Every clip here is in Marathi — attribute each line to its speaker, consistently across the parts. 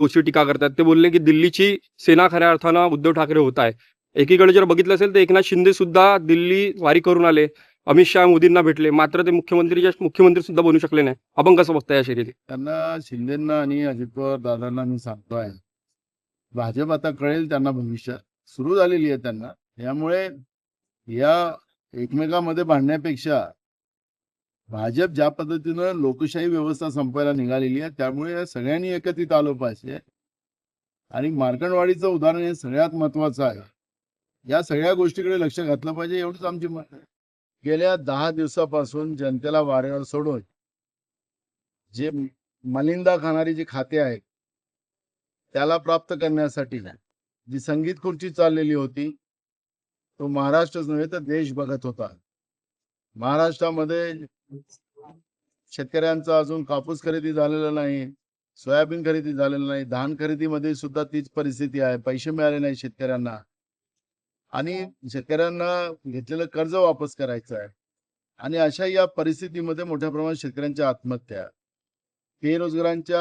Speaker 1: गोष्टी टीका करतात. ते बोलले की दिल्लीची सेना खऱ्या अर्थानं उद्धव ठाकरे होत आहे. एकीकडे जर बघितलं असेल तर एकनाथ शिंदे सुद्धा दिल्ली वारी करून आले. अमित शहा मोदींना भेटले. मात्र ते मुख्यमंत्री मुख्यमंत्री सुद्धा बनू शकले नाही. आपण कसं बघताय या शर्यती
Speaker 2: त्यांना शिंदेना आणि अजित पवार दादांना मी सांगतोय भाजप आता कळेल त्यांना भविष्यात. सुरू झालेली आहे त्यांना. यामुळे या एकमेकांमध्ये भांडण्यापेक्षा भाजप ज्या पद्धतीनं लोकशाही व्यवस्था संपायला निघालेली आहे त्यामुळे सगळ्यांनी एकत्रित आलो पाहिजे आणि मार्कंडवाडीचं उदाहरण हे सगळ्यात महत्वाचं आहे. या सगळ्या गोष्टीकडे लक्ष घातलं पाहिजे एवढंच आमची मत गेल्या दहा दिवसापासून जनतेला वाऱ्यावर सोडून जे मलिंदा खाणारी जी खाते आहेत त्याला प्राप्त करण्यासाठी जी संगीत खुर्ची चाललेली होती तो महाराष्ट्रच नव्हे तर देश बघत होता. महाराष्ट्रामध्ये शेतकऱ्यांचा अजून कापूस खरेदी झालेला नाही सोयाबीन खरेदी झालेलं नाही धान खरेदीमध्ये सुद्धा तीच परिस्थिती आहे पैसे मिळाले नाही शेतकऱ्यांना. आणि शेतकऱ्यांना घेतलेलं कर्ज वापस करायचं आहे. आणि अशा या परिस्थितीमध्ये मोठ्या प्रमाणात शेतकऱ्यांच्या आत्महत्या. बेरोजगारांच्या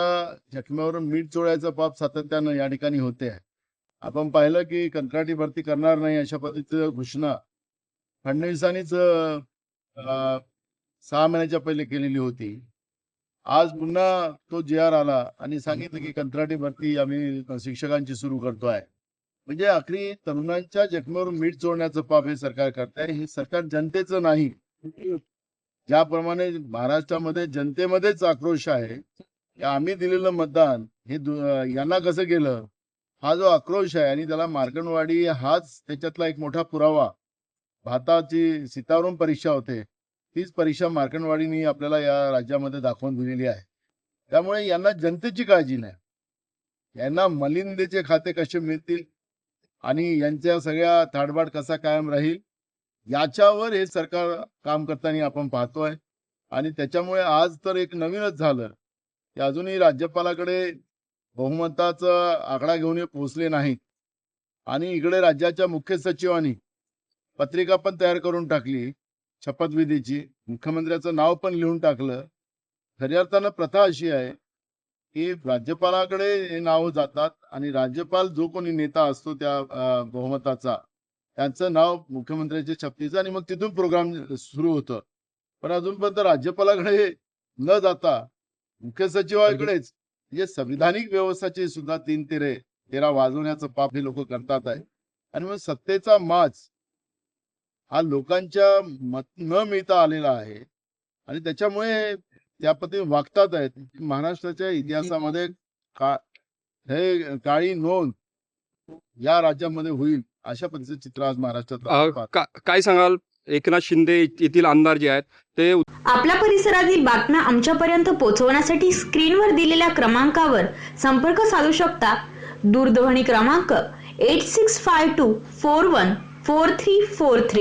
Speaker 2: जखम्यावरून मीठ चोळायचं पाप सातत्यानं या ठिकाणी होते आपण पाहिलं की कंत्राटी भरती करणार नाही अशा पद्धतीचं घोषणा फडणवीसांनीच सहा महिन्याच्या पहिले केलेली होती. आज पुन्हा तो जे आर आला आणि सांगितलं की कंत्राटी भरती आम्ही शिक्षकांची सुरू करतोय. म्हणजे आखरी तरुणांच्या जखमेवर मीठ चोळण्याचं पाप हे सरकार करत आहे हे सरकार जनतेचं नाही. ज्याप्रमाणे महाराष्ट्रामध्ये जनतेमध्येच आक्रोश आहे की आम्ही दिलेलं मतदान हे यांना कसं गेलं? हा जो आक्रोश आहे आणि त्याला मार्कंडवाडी हाच त्याच्यातला एक मोठा पुरावा भाताची सीतावरून परीक्षा होते तीच परीक्षा मार्कंडवाडीनी आपल्याला या राज्यामध्ये दाखवून दिलेली आहे. त्यामुळे यांना जनतेची काळजी नाही. यांना मलिंदेचे खाते कसे मिळतील आणि यांच्या सगळ्या थाडबाड कसा कायम राहील याच्यावर हे सरकार काम करताना आपण पाहतोय. आणि त्याच्यामुळे आज तर एक नवीनच झालं. की अजूनही राज्यपालाकडे बहुमताचा आकडा घेऊन पोहोचले नाहीत. आणि इकडे राज्याच्या मुख्य सचिवांनी पत्रिका पण तयार करून टाकली शपथविधीची. मुख्यमंत्र्याचं नाव पण लिहून टाकलं. खऱ्या अर्थानं प्रथा अशी आहे की राज्यपालाकडे हे नाव जातात आणि राज्यपाल जो कोणी नेता असतो त्या बहुमताचा त्यांचं नाव मुख्यमंत्र्याच्या शपथीचं आणि मग तिथून प्रोग्राम सुरू होतं. पण अजूनपर्यंत राज्यपालाकडे न जाता मुख्य सचिवाकडेच म्हणजे संविधानिक व्यवस्थाचे सुद्धा तीन तेरे तेरा वाजवण्याचं पाप हे लोक करतात आहे. आणि मग सत्तेचा माच हा लोकांच्या मत न मिळता आलेला आहे. आणि त्याच्यामुळे त्या पद्धतीने वागतात आहेत. महाराष्ट्राच्या इतिहासामध्ये का हे काळी नोंद या राज्यामध्ये होईल अशा पद्धतीचं चित्र आज महाराष्ट्रात.
Speaker 1: का- काय सांगाल? एकनाथ शिंदे येथील आमदार जे आहेत ते
Speaker 3: आपल्या परिसरातील बातम्या आमच्यापर्यंत पोहोचवण्यासाठी स्क्रीनवर दिलेल्या क्रमांकावर संपर्क साधू शकता. दूरध्वनी क्रमांक eight six five two four one four three four three